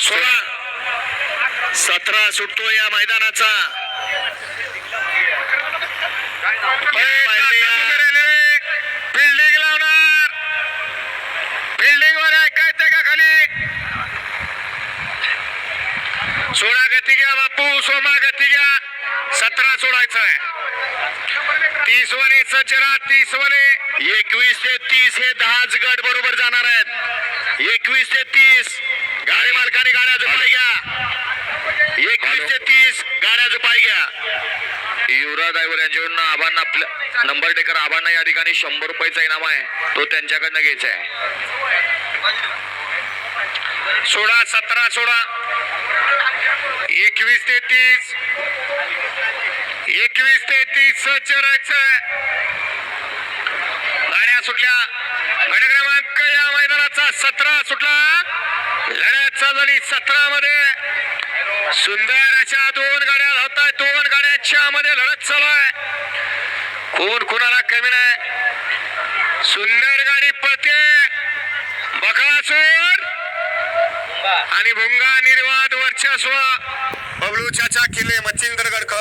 सोळा. सतरा सुटतो या मैदानाचा. फिल्डिंग लावणार. फिल्डिंग वर ऐकायचंय का खाली? सोळा गती घ्या बापू. सोमा गती घ्या. सतरा सोडायचं आहे. तीस वने सचरा तीस वने एकवीस ते तीस हे दहाच गट बरोबर जाणार आहेत एकवीस ते तीस गाडी मालकाने गाड्या जुपाई घ्या तीस गाड्या पाय घ्या. युवराज आयवर यांच्याकडून आबांना आपल्या नंबर टेकर आबांना या ठिकाणी शंभर रुपयाचा इनाम आहे. तो त्यांच्याकडनं घ्यायचा आहे. सोळा सतरा सोळा. एकवीस ते तीस एकवीस ते तीस सज्ज गाड्या सुटल्या. गड क्रमांक या मैदानाचा सतरा सुटला. लढ्याचा झाली सतरा मध्ये सुंदर अशा दोन गाड्या होत दोन गाड्यांच्या मध्ये लढत चालू आहे. कोण कोणाला कमी नाही? सुंदर गाडी पळते. बकासूर आणि भुंगा निर्वाद वर्चस्व. बबलू चाचा किल्ले मच्छिंद्र गडक